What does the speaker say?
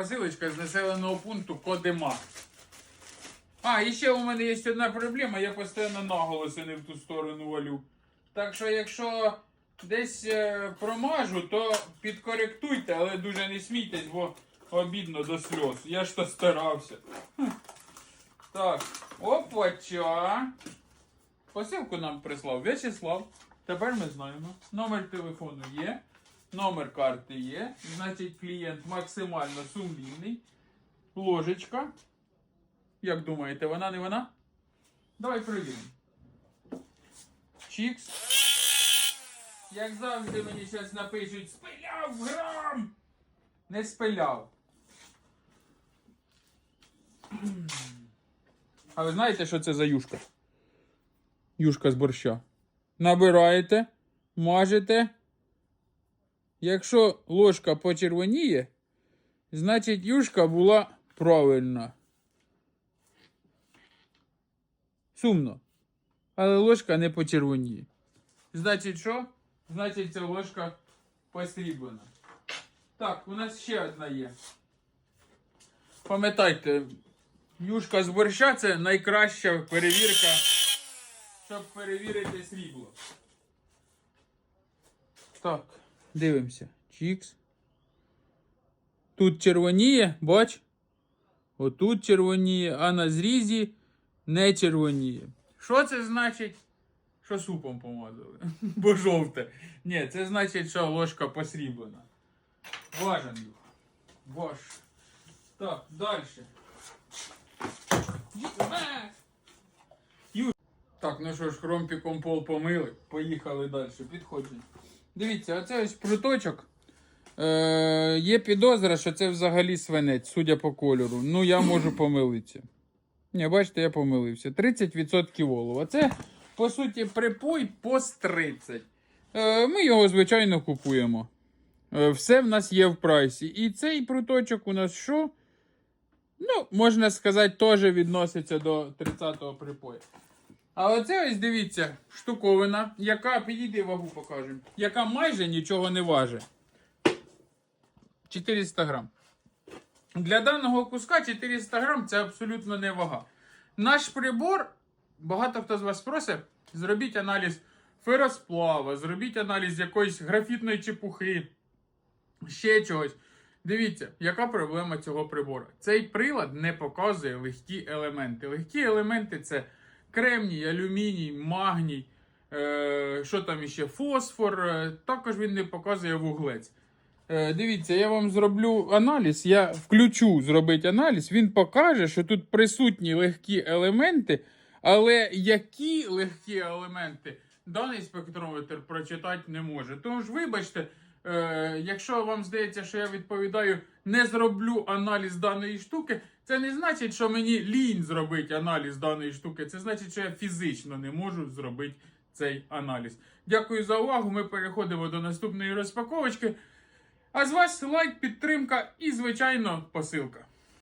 Посилочка з населеного пункту Кодима. А, і ще у мене є одна проблема, я постійно наголоси не в ту сторону валю. Так що, якщо десь е, промажу, то підкоректуйте, але дуже не смійтесь, бо обідно до сльоз. Я ж то старався. Так, опача. Посилку нам прислав В'ячеслав. Тепер ми знаємо. Номер телефону є. Номер карти є. Значить, клієнт максимально сумлінний. Ложечка. Як думаєте, вона не вона? Давай перевіримо. Чікс. Як завжди мені зараз напишуть спиляв грам. Не спиляв. А ви знаєте, що це за юшка? Юшка з борща. Набираєте, мажете. Якщо ложка почервоніє, значить юшка була правильна. Сумно. Але ложка не почервоніє. Значить, що? Значить, ця ложка посріблена. Так, у нас ще одна є. Пам'ятайте, юшка з борща це найкраща перевірка, щоб перевірити срібло. Так, дивимося. Чікс. Тут червоніє, бач? Отут червоніє, а на зрізі не червоніє. Що це значить? Що супом помазали? Бо жовте. Ні, це значить, що ложка посріблена. Важен їх. Ваш. Так, далі. Так, ну що ж, хромпіком пол помили. Поїхали далі. Підходимо. Дивіться, оце ось пруточок. Е, є підозра, що це взагалі свинець, судя по кольору. Ну, я можу помилитися. Ні, бачите, я помилився. 30% олова. Це, по суті, припой пост 30. Е, ми його, звичайно, купуємо. Е, все в нас є в прайсі. І цей пруточок у нас що? Ну, можна сказати, теж відноситься до 30-го припою. А оце ось дивіться, штуковина, яка, підійди вагу покажемо, яка майже нічого не важить. 400 грам. Для даного куска 400 грам це абсолютно не вага. Наш прибор, багато хто з вас просить, зробіть аналіз феросплава, зробіть аналіз якоїсь графітної чепухи, ще чогось. Дивіться, яка проблема цього прибору. Цей прилад не показує легкі елементи. Легкі елементи це кремній, алюміній, магній, е, що там іще, фосфор. е, також він не показує вуглець. Е, дивіться, я вам зроблю аналіз. Я включу зробити аналіз. Він покаже, що тут присутні легкі елементи, але які легкі елементи даний спектрометр прочитати не може. Тому ж, вибачте, е, якщо вам здається, що я відповідаю, не зроблю аналіз даної штуки, це не значить, що мені лінь зробити аналіз даної штуки. Це значить, що я фізично не можу зробити цей аналіз. Дякую за увагу. Ми переходимо до наступної розпаковочки. А з вас лайк, підтримка і, звичайно, посилка.